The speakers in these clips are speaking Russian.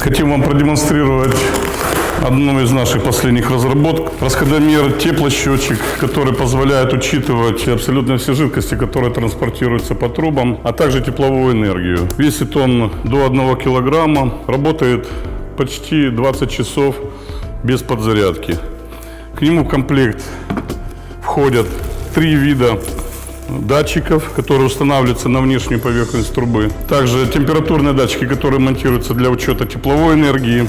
Хотим вам продемонстрировать одну из наших последних разработок. Расходомер теплосчетчик, который позволяет учитывать абсолютно все жидкости, которые транспортируются по трубам, а также тепловую энергию. Весит он до 1 килограмма, работает почти 20 часов без подзарядки. К нему в комплект входят три вида датчиков, которые устанавливаются на внешнюю поверхность трубы. Также температурные датчики, которые монтируются для учета тепловой энергии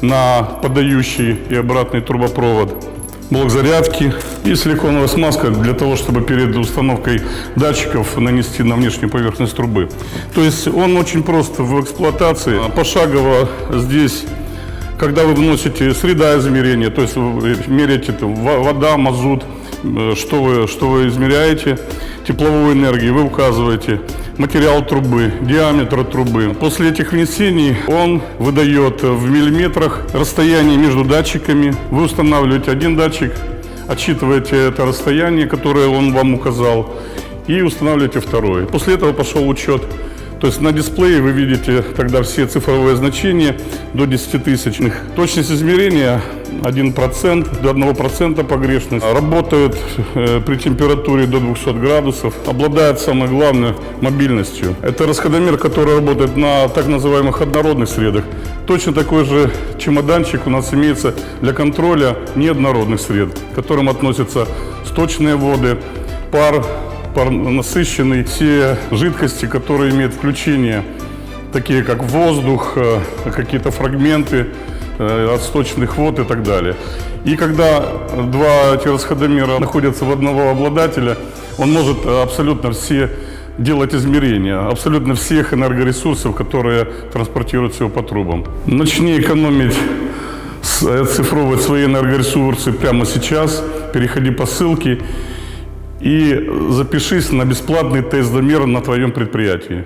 на подающий и обратный трубопровод. Блок зарядки и силиконовая смазка для того, чтобы перед установкой датчиков нанести на внешнюю поверхность трубы. То есть он очень прост в эксплуатации. Пошагово здесь когда вы вносите среда измерения, то есть меряете там, во- вода, мазут, что вы, что вы измеряете, тепловую энергию, вы указываете материал трубы, диаметр трубы. После этих внесений он выдает в миллиметрах расстояние между датчиками. Вы устанавливаете один датчик, отсчитываете это расстояние, которое он вам указал, и устанавливаете второй. После этого пошел учет то есть на дисплее вы видите тогда все цифровые значения до 10 тысячных. Точность измерения 1%, до 1% погрешность. Работает э, при температуре до 200 градусов. Обладает, самое главное, мобильностью. Это расходомер, который работает на так называемых однородных средах. Точно такой же чемоданчик у нас имеется для контроля неоднородных сред, к которым относятся сточные воды, пар, пар насыщенный, все жидкости, которые имеют включение, такие как воздух, э, какие-то фрагменты от сточных вод и так далее. И когда два эти расходомера находятся в одного обладателя, он может абсолютно все делать измерения абсолютно всех энергоресурсов, которые транспортируются по трубам. Начни экономить оцифровывать свои энергоресурсы прямо сейчас, переходи по ссылке и запишись на бесплатный тест-замер на твоем предприятии.